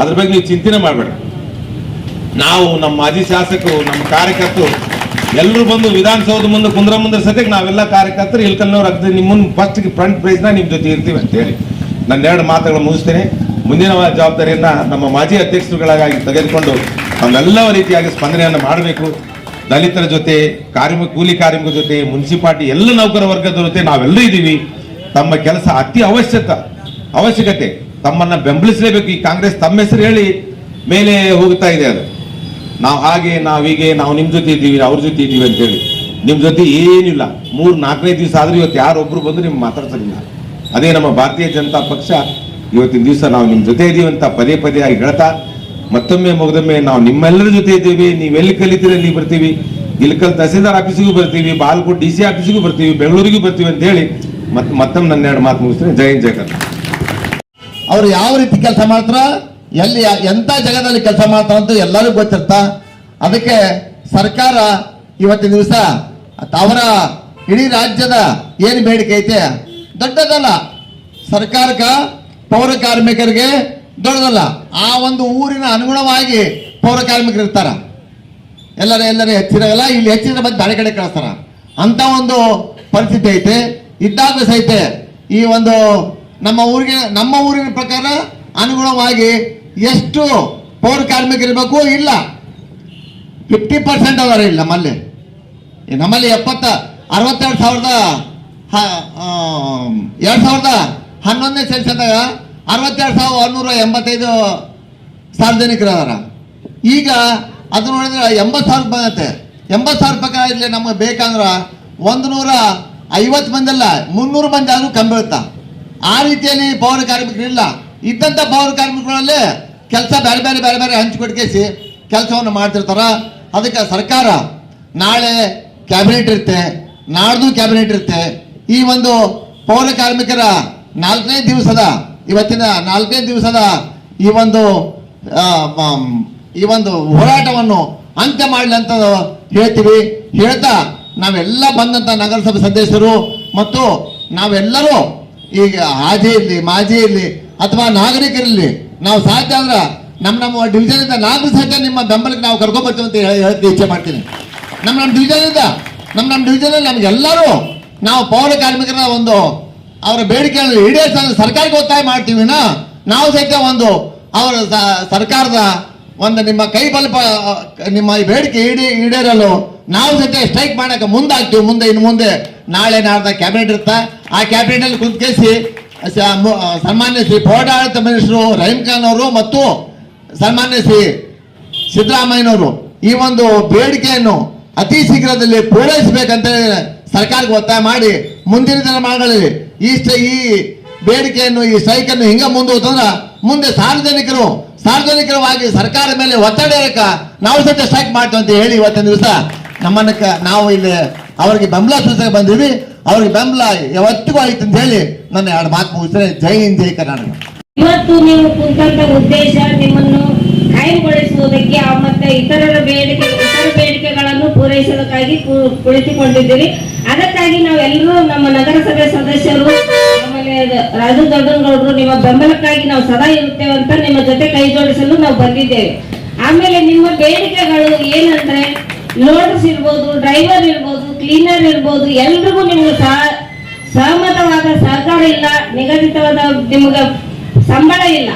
ಅದ್ರ ಬಗ್ಗೆ ನೀವು ಚಿಂತನೆ ಮಾಡಬೇಡ. ನಾವು ನಮ್ಮ ಮಾಜಿ ಶಾಸಕರು, ನಮ್ಮ ಕಾರ್ಯಕರ್ತರು, ಎಲ್ಲರೂ ಬಂದು ವಿಧಾನಸೌಧ ಮುಂದೆ ಕುಂದ್ರ ಮುಂದ್ರ ಸದ್ಯಕ್ಕೆ ನಾವೆಲ್ಲ ಕಾರ್ಯಕರ್ತರು, ಇಲ್ಕಲ್ನವ್ರು ಆಗ್ತದೆ ನಿಮ್ಮ ಮುಂದೆ ಫಸ್ಟ್ ಫ್ರಂಟ್ ಪ್ರೈಸ್ನ ನಿಮ್ಮ ಜೊತೆ ಇರ್ತೀವಿ ಅಂತ ಹೇಳಿ. ನನ್ನ ಎರಡು ಮಾತುಗಳು ಮುಗಿಸ್ತೇನೆ. ಮುಂದಿನ ಜವಾಬ್ದಾರಿಯನ್ನು ನಮ್ಮ ಮಾಜಿ ಅಧ್ಯಕ್ಷರುಗಳಾಗಿ ತೆಗೆದುಕೊಂಡು ನಾವೆಲ್ಲ ರೀತಿಯಾಗಿ ಸ್ಪಂದನೆಯನ್ನು ಮಾಡಬೇಕು. ದಲಿತರ ಜೊತೆ ಕಾರ್ಮಿಕ ಕೂಲಿ ಕಾರ್ಮಿಕರ ಜೊತೆ, ಮುನ್ಸಿಪಾಲ್ಟಿ, ಎಲ್ಲ ನೌಕರ ವರ್ಗದ ಜೊತೆ ನಾವೆಲ್ಲರೂ ಇದ್ದೀವಿ. ತಮ್ಮ ಕೆಲಸ ಅತಿ ಅವಶ್ಯಕ, ಅವಶ್ಯಕತೆ. ತಮ್ಮನ್ನ ಬೆಂಬಲಿಸಲೇಬೇಕು. ಈ ಕಾಂಗ್ರೆಸ್ ತಮ್ಮ ಹೆಸರು ಹೇಳಿ ಮೇಲೆ ಹೋಗ್ತಾ ಇದೆ ಅದು. ನಾವು ಹಾಗೆ, ನಾವು ಹೀಗೆ, ನಾವು ನಿಮ್ಮ ಜೊತೆ ಇದ್ದೀವಿ ಅವ್ರ ಜೊತೆ ಇದ್ದೀವಿ ಅಂತೇಳಿ ನಿಮ್ಮ ಜೊತೆ ಏನಿಲ್ಲ. ಮೂರು ನಾಲ್ಕೈದು ದಿವಸ ಆದ್ರೂ ಇವತ್ತು ಯಾರೊಬ್ರು ಬಂದು ನಿಮ್ಗೆ ಮಾತಾಡ್ಸಲಿಲ್ಲ ಅದೇ ನಮ್ಮ ಭಾರತೀಯ ಜನತಾ ಪಕ್ಷ ಇವತ್ತಿನ ದಿವಸ ನಾವು ನಿಮ್ಮ ಜೊತೆ ಇದ್ದೀವಿ ಅಂತ ಪದೇ ಪದೇ ಆಗಿ ಹೇಳ್ತಾ, ಮತ್ತೊಮ್ಮೆ ಮುಗ್ದೊಮ್ಮೆ ನಾವು ನಿಮ್ಮೆಲ್ಲರ ಜೊತೆ ಇದ್ದೀವಿ. ನೀವೆಲ್ಲಿ ಕಲಿತೀರಿ ಅಲ್ಲಿ ಬರ್ತೀವಿ. ಇಲ್ಕಲ್ ತಹಸೀಲ್ದಾರ್ ಆಫೀಸಿಗೂ ಬರ್ತೀವಿ, ಬಾಲ್ಕೋಟ್ ಡಿ ಸಿ ಆಫೀಸಿಗೂ ಬರ್ತೀವಿ, ಬೆಂಗಳೂರಿಗೂ ಬರ್ತೀವಿ ಅಂತ ಹೇಳಿ ಮತ್ತೆ ಮತ್ತೊಮ್ಮೆ ನನ್ನ ಎರಡು ಮಾತು ಮುಗಿಸ್ತೀನಿ. ಜೈ ಜೈ ಅವ್ರು ಯಾವ ರೀತಿ ಕೆಲಸ ಮಾಡ್ತಾರ, ಎಲ್ಲಿ ಎಂತ ಜಾಗದಲ್ಲಿ ಕೆಲಸ ಮಾಡ್ತಾರ ಅಂತ ಎಲ್ಲರಿಗೂ ಗೊತ್ತಿರ್ತ ಅದಕ್ಕೆ ಸರ್ಕಾರ ಇವತ್ತಿನ ದಿವಸ ಅವರ ಇಡೀ ರಾಜ್ಯದ ಏನು ಬೇಡಿಕೆ ಐತೆ? ದೊಡ್ಡದಲ್ಲ. ಸರ್ಕಾರಕ್ಕೆ, ಪೌರ ಕಾರ್ಮಿಕರಿಗೆ ದೊಡ್ಡದಲ್ಲ. ಆ ಒಂದು ಊರಿನ ಅನುಗುಣವಾಗಿ ಪೌರ ಕಾರ್ಮಿಕರು ಇರ್ತಾರ. ಎಲ್ಲರ ಎಲ್ಲರ ಹೆಚ್ಚಿರಲ್ಲ ಇಲ್ಲಿ ಹೆಚ್ಚಿನ ಬಂದು ಬೇರೆ ಕಡೆ ಕಳಿಸ್ತಾರ. ಅಂತ ಒಂದು ಪರಿಸ್ಥಿತಿ ಐತೆ. ಇದ್ದಾಗ ಸಹಿತ ಈ ಒಂದು ನಮ್ಮ ಊರಿಗೆ, ನಮ್ಮ ಊರಿನ ಪ್ರಕಾರ ಅನುಗುಣವಾಗಿ ಎಷ್ಟು ಪೌರ ಕಾರ್ಮಿಕರಿರಬೇಕು ಇಲ್ಲ. ಫಿಫ್ಟಿ ಪರ್ಸೆಂಟ್ ಅವರ ಇಲ್ಲಿ ನಮ್ಮಲ್ಲಿ. ನಮ್ಮಲ್ಲಿ ಎಪ್ಪತ್ತ, ಅರವತ್ತೆರಡು ಸಾವಿರದ ಎರಡು ಸಾವಿರದ ಹನ್ನೊಂದನೇ ಸೆನ್ಸದಾಗ ಅರವತ್ತೆರಡು ಸಾವಿರದ ಆರುನೂರ ಎಂಬತ್ತೈದು ಸಾರ್ವಜನಿಕರು ಅದಾರ ಈಗ ಅದು ನೋಡಿದ್ರೆ ಎಂಬತ್ತು ಸಾವಿರ ಬಂದತೆ. ಎಂಬತ್ತು ಸಾವಿರ ರೂಪಾಯಿ ಇಲ್ಲಿ ನಮಗೆ ಬೇಕಂದ್ರೆ ಒಂದು ನೂರ ಐವತ್ತು ಮಂದಿ ಅಲ್ಲ, ಮುನ್ನೂರು ಮಂದಿ ಆದರೂ ಕಮ್ಮಿ ಆ ರೀತಿಯಲ್ಲಿ ಪೌರ ಕಾರ್ಮಿಕರಿಲ್ಲ. ಇದ್ದಂಥ ಪೌರ ಕಾರ್ಮಿಕರಲ್ಲೇ ಕೆಲಸ ಬೇರೆ ಬೇರೆ ಬೇರೆ ಬೇರೆ ಹಂಚಿಕೊಟ್ಕೇಸಿ ಕೆಲಸವನ್ನು ಮಾಡ್ತಿರ್ತಾರ. ಅದಕ್ಕೆ ಸರ್ಕಾರ ನಾಳೆ ಕ್ಯಾಬಿನೆಟ್ ಇರುತ್ತೆ. ನಾಡ್ದು ಕ್ಯಾಬಿನೆಟ್ ಇರುತ್ತೆ. ಈ ಒಂದು ಪೌರ ಕಾರ್ಮಿಕರ ನಾಲ್ಕನೇ ದಿವಸದ ಇವತ್ತಿನ ನಾಲ್ಕನೇ ದಿವಸದ ಈ ಒಂದು ಈ ಒಂದು ಹೋರಾಟವನ್ನು ಅಂತ್ಯ ಮಾಡಲಿ ಅಂತ ಹೇಳ್ತೀವಿ. ಹೇಳ್ತಾ ನಾವೆಲ್ಲ ಬಂದಂತ ನಗರಸಭೆ ಸದಸ್ಯರು ಮತ್ತು ನಾವೆಲ್ಲರೂ ಈಗ ಹಾಜಿ ಇರಲಿ ಮಾಜಿ ಇರಲಿ ಅಥವಾ ನಾಗರಿಕರಿರಲಿ ನಾವು ಸಾಧ್ಯ ಅಂದ್ರೆ ನಮ್ಮ ನಮ್ಮ ಡಿವಿಷನ್ ಇಂದ ನಾಲ್ಕು ಸಹಿತ ನಿಮ್ಮ ಬೆಂಬಲಕ್ಕೆ ನಾವು ಕರ್ಕೊಂಡ್ಬರ್ತೀವಿ ಅಂತ ಹೇಳಿ ಹೇಳಕ್ಕೆ ಇಚ್ಛೆ ಮಾಡ್ತೀನಿ. ನಮ್ಮ ನಮ್ಮ ಡಿವಿಷನ್ ಇಂದ, ನಮ್ಮ ನಮ್ಮ ಡಿವಿಷನ್ ನಮ್ಗೆಲ್ಲರೂ ನಾವು ಪೌರ ಕಾರ್ಮಿಕರ ಒಂದು ಅವರ ಬೇಡಿಕೆಯನ್ನು ಈಡೇರಿಸಲು ಸರ್ಕಾರಕ್ಕೆ ಒತ್ತಾಯ ಮಾಡ್ತೀವಿನ ನಾವು ಸಹಿತ ಒಂದು ಅವರ ಸರ್ಕಾರದ ಒಂದು ನಿಮ್ಮ ಕೈ ಬಲ್ಪ, ನಿಮ್ಮ ಈ ಬೇಡಿಕೆ ಈಡೇ, ಈಡೇರಲು ನಾವು ಜೊತೆ ಸ್ಟ್ರೈಕ್ ಮಾಡಕ್ಕೆ ಮುಂದಾಗ್ತೀವಿ, ಮುಂದೆ, ಇನ್ನು ಮುಂದೆ. ನಾಳೆ ನಾಡ್ದ ಕ್ಯಾಬಿನೆಟ್ ಇರುತ್ತೆ? ಆ ಕ್ಯಾಬಿನೆಟ್ ಅಲ್ಲಿ ಕುಂತ್ಕೇಸಿ, ಸ- ಮು- ಸನ್ಮಾನ್ಯ ಶ್ರೀ ಪೌರಾಡಳಿತ ಮಿನಿಸ್ಟರು ರಹೀಂ ಖಾನ್ ಅವರು ಮತ್ತು ಸನ್ಮಾನ್ಯ ಶ್ರೀ ಸಿದ್ದರಾಮಯ್ಯನವರು. ಈ ಒಂದು ಬೇಡಿಕೆಯನ್ನು ಅತಿ ಶೀಘ್ರದಲ್ಲಿ ಪೂರೈಸಬೇಕಂತ ಸರ್ಕಾರಕ್ಕೆ ಒತ್ತಾಯ ಮಾಡಿ ಮುಂದಿನ ದಿನಮಾನಗಳಲ್ಲಿ ಈ ಈ ಬೇಡಿಕೆಯನ್ನು, ಈ ಸ್ಟ್ರೈಕ್ ಅನ್ನು ಹಿಂಗ ಮುಂದುವರ್ತಂದ್ರ ಮುಂದೆ ಸಾರ್ವಜನಿಕರು, ಸಾರ್ವಜನಿಕರವಾಗಿ ಸರ್ಕಾರ ಮೇಲೆ ಒತ್ತಡ ಇರಕ ನಾವು ಸತ್ಯ ಸ್ಟ್ರೈಕ್ ಮಾಡ್ತೀವಿ ಅಂತ ಹೇಳಿ ಇವತ್ತಿನ ದಿವಸ. ನಮ್ಮನ್ನ ಕ- ನಾವು ಇಲ್ಲಿ ಅವರಿಗೆ ಬೆಂಬಲ ಸೂಚನೆ ಬಂದಿವಿ ಅವ್ರಿಗೆ ಬೆಂಬಲ ಯಾವತ್ತಿಗೂ ಆಯ್ತು ಅಂತ ಹೇಳಿ ನನ್ನ ಎರಡು ಮಾತು ಮುಗಿಸ್ತಾರೆ ಜೈ ಹಿಂದ್, ಜೈ ಕರ್ನಾಟಕ. ಇವತ್ತು ನೀವು ಕುಂತ ಉದ್ದೇಶ ನಿಮ್ಮನ್ನು ಕಾಯಂಗೊಳಿಸುವುದಕ್ಕೆ ಮತ್ತೆ ಇತರರ ಬೇಡಿಕೆ, ಇತರ ಬೇಡಿಕೆಗಳನ್ನು ಪೂರೈಸೋದಕ್ಕಾಗಿ ಕುಳಿತುಕೊಂಡಿದ್ದೀರಿ. ಅದಕ್ಕಾಗಿ ನಾವೆಲ್ಲರೂ ನಮ್ಮ ನಗರಸಭೆ ಸದಸ್ಯರು, ಆಮೇಲೆ ರಾಜು ದೊಡ್ಡನಗೌಡರು ನಿಮ್ಮ ಬೆಂಬಲಕ್ಕಾಗಿ ನಾವು ಸದಾ ಇರುತ್ತೇವೆ ಅಂತ ನಿಮ್ಮ ಜೊತೆ ಕೈ ಜೋಡಿಸಲು ನಾವು ಬಂದಿದ್ದೇವೆ. ಆಮೇಲೆ ನಿಮ್ಮ ಬೇಡಿಕೆಗಳು ಏನಂದ್ರೆ ಲೋಡರ್ಸ್ ಇರ್ಬೋದು, ಡ್ರೈವರ್ ಇರ್ಬೋದು, ಕ್ಲೀನರ್ ಇರ್ಬೋದು, ಎಲ್ರಿಗೂ ನಿಮ್ಗೆ ಸಹ- ಸಹಮತವಾದ ಸಹಕಾರ ಇಲ್ಲ, ನಿಗದಿತವಾದ ನಿಮ್ಗೆ ಸಂಬಳ ಇಲ್ಲ.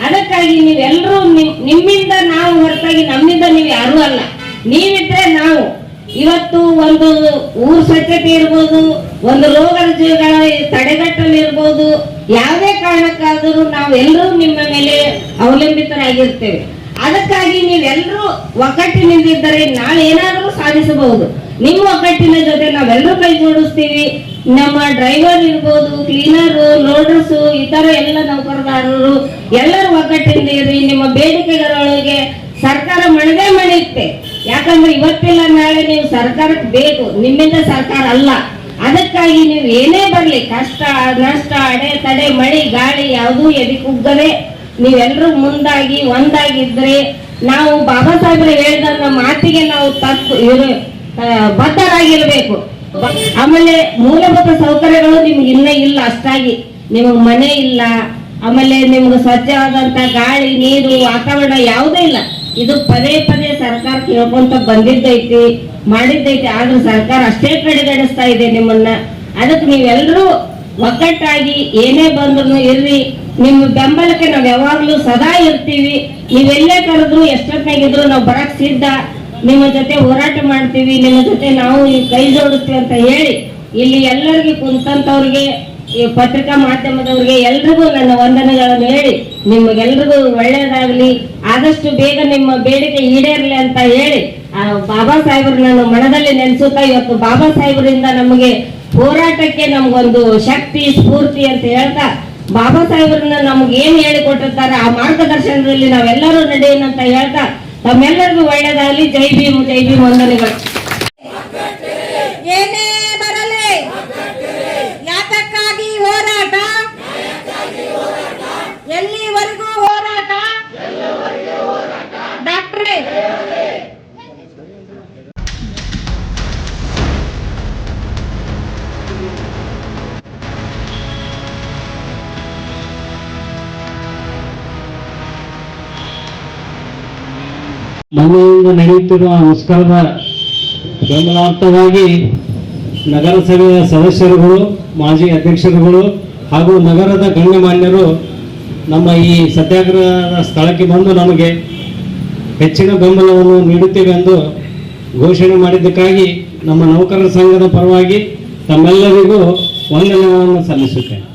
ಅದಕ್ಕಾಗಿ ನೀವೆಲ್ಲರೂ ನಿಮ್- ನಿಮ್ಮಿಂದ ನಾವು ಹೊರತಾಗಿ ನಮ್ಮಿಂದ ನೀವು ಯಾರೂ ಅಲ್ಲ. ನೀವಿದ್ರೆ ನಾವು. ಇವತ್ತು ಒಂದು ಊರ್ ಸ್ವಚ್ಛತೆ ಇರ್ಬೋದು, ಒಂದು ರೋಗ ರುಜಿನಗಳ ತಡೆಗಟ್ಟಲು ಇರ್ಬೋದು, ಯಾವುದೇ ಕಾರಣಕ್ಕಾದರೂ ನಾವೆಲ್ಲರೂ ನಿಮ್ಮ ಮೇಲೆ ಅವಲಂಬಿತರಾಗಿರ್ತೇವೆ. ಅದಕ್ಕಾಗಿ ನೀವೆಲ್ಲರೂ ಒಗ್ಗಟ್ಟಿನಿಂದಿದ್ದರೆ ನಾಳೆ ಏನಾದರೂ ಸಾಧಿಸಬಹುದು. ನಿಮ್ಮ ಒಗ್ಗಟ್ಟಿನ ಜೊತೆ ನಾವೆಲ್ಲರೂ ಕೈ ಜೋಡಿಸ್ತೀವಿ. ನಮ್ಮ ಡ್ರೈವರ್ ಇರ್ಬೋದು, ಕ್ಲೀನರ್, ಲೋಡರ್ಸು ಇತರ ಎಲ್ಲ ನೌಕರದಾರರು ಎಲ್ಲರೂ ಒಗ್ಗಟ್ಟಿನಿಂದ ಇರಿ ನಿಮ್ಮ ಬೇಡಿಕೆಗಳೊಳಗೆ ಸರ್ಕಾರ ಮಣದೆ ಮಣಿಯುತ್ತೆ ಯಾಕಂದ್ರೆ ಇವತ್ತಿಲ್ಲ, ನಾಳೆ ನೀವು ಸರ್ಕಾರಕ್ಕೆ ಬೇಕು. ನಿಮ್ಮಿಂದ ಸರ್ಕಾರ ಅಲ್ಲ. ಅದಕ್ಕಾಗಿ ನೀವು ಏನೇ ಬರಲಿ, ಕಷ್ಟ, ನಷ್ಟ, ಅಡೆ ತಡೆ, ಮಳೆ, ಗಾಳಿ ಯಾವುದೂ ಎದಿ ಕುಗ್ಗದೆ ನೀವೆಲ್ಲರೂ ಮುಂದಾಗಿ, ಒಂದಾಗಿದ್ರೆ ನಾವು ಬಾಬಾ ಸಾಹೇಬ್ರು ಹೇಳಿದ ಮಾತಿಗೆ ನಾವು ತಪ್ಪು ಇರು ಬದ್ಧರಾಗಿರ್ಬೇಕು. ಆಮೇಲೆ ಮೂಲಭೂತ ಸೌಕರ್ಯಗಳು ನಿಮ್ಗೆ ಇನ್ನೇ ಇಲ್ಲ ಅಷ್ಟಾಗಿ. ನಿಮಗೆ ಮನೆ ಇಲ್ಲ. ಆಮೇಲೆ ನಿಮ್ಗೆ ಸ್ವಚ್ಛವಾದಂತ ಗಾಳಿ, ನೀರು, ವಾತಾವರಣ ಯಾವುದೇ ಇಲ್ಲ. ಇದು ಪದೇ ಪದೇ ಸರ್ಕಾರ ಕೇಳ್ಕೊಂತ ಬಂದಿದ್ದೈತಿ, ಮಾಡಿದ್ದೈತಿ. ಆದ್ರೂ ಸರ್ಕಾರ ಅಷ್ಟೇ ಕಡೆಗಣಿಸ್ತಾ ಇದೆ ನಿಮ್ಮನ್ನ. ಅದಕ್ಕೆ ನೀವೆಲ್ಲರೂ ಒಗ್ಗಟ್ಟಾಗಿ ಏನೇ ಬಂದ್ರು ಇರ್ರಿ. ನಿಮ್ಮ ಬೆಂಬಲಕ್ಕೆ ನಾವು ಯಾವಾಗ್ಲೂ ಸದಾ ಇರ್ತೀವಿ. ನೀವೆಲ್ಲೇ ಕರೆದ್ರು ಎಷ್ಟೊತ್ತಿನಾಗಿದ್ರು ನಾವು ಬರಕ್ ಸಿದ್ಧ. ನಿಮ್ಮ ಜೊತೆ ಹೋರಾಟ ಮಾಡ್ತೀವಿ. ನಿಮ್ಮ ಜೊತೆ ನಾವು ಕೈ ಜೋಡಿಸ್ತೀವಿ ಅಂತ ಹೇಳಿ ಇಲ್ಲಿ ಎಲ್ಲರಿಗೆ ಕುಂತಂತವ್ರಿಗೆ, ಈ ಪತ್ರಿಕಾ ಮಾಧ್ಯಮದವ್ರಿಗೆ ಎಲ್ರಿಗೂ ನನ್ನ ವಂದನೆಗಳನ್ನು ಹೇಳಿ, ನಿಮಗೆಲ್ರಿಗೂ ಒಳ್ಳೇದಾಗ್ಲಿ ಆದಷ್ಟು ಬೇಗ ನಿಮ್ಮ ಬೇಡಿಕೆ ಈಡೇರ್ಲಿ ಅಂತ ಹೇಳಿ, ಆ ಬಾಬಾ ಸಾಹೇಬ್ರು ನಾನು ಮನದಲ್ಲಿ ನೆನೆಸುತ್ತಾ ಇವತ್ತು ಬಾಬಾ ಸಾಹೇಬರಿಂದ ನಮಗೆ ಹೋರಾಟಕ್ಕೆ ನಮ್ಗೊಂದು ಶಕ್ತಿ, ಸ್ಫೂರ್ತಿ ಅಂತ ಹೇಳ್ತಾ ಬಾಬಾ ಸಾಹೇಬ್ರನ್ನ ನಮ್ಗೆ ಏನ್ ಹೇಳಿಕೊಟ್ಟಿರ್ತಾರೆ, ಆ ಮಾರ್ಗದರ್ಶನದಲ್ಲಿ ನಾವೆಲ್ಲರೂ ನಡೆಯೋಣ ಅಂತ ಹೇಳ್ತಾ ತಮ್ಮೆಲ್ಲರಿಗೂ ಒಳ್ಳೇದಾಗಲಿ. ಜೈ ಭೀಮ್ ಜೈ ಭೀಮ್ ವಂದನೆಗಳು. ಏನೇ ಬರಲಿ, ಯಾತಕ್ಕಾಗಿ ಹೋರಾಟ? ಎಲ್ಲಿವರೆಗೂ ಹೋರಾಟ? ಡಾಕ್ಟ್ರೇ ಮನೆಯಿಂದ ನಡೆಯುತ್ತಿರುವ ಮುಷ್ಕರದ ಬೆಂಬಲಾರ್ಥವಾಗಿ ನಗರಸಭೆಯ ಸದಸ್ಯರುಗಳು, ಮಾಜಿ ಅಧ್ಯಕ್ಷರುಗಳು ಹಾಗೂ ನಗರದ ಗಣ್ಯಮಾನ್ಯರು ನಮ್ಮ ಈ ಸತ್ಯಾಗ್ರಹದ ಸ್ಥಳಕ್ಕೆ ಬಂದು ನಮಗೆ ಹೆಚ್ಚಿನ ಬೆಂಬಲವನ್ನು ನೀಡುತ್ತೇವೆ ಎಂದು ಘೋಷಣೆ ಮಾಡಿದ್ದಕ್ಕಾಗಿ ನಮ್ಮ ನೌಕರರ ಸಂಘದ ಪರವಾಗಿ ತಮ್ಮೆಲ್ಲರಿಗೂ ವಂದನೆಗಳನ್ನು ಸಲ್ಲಿಸುತ್ತೇನೆ.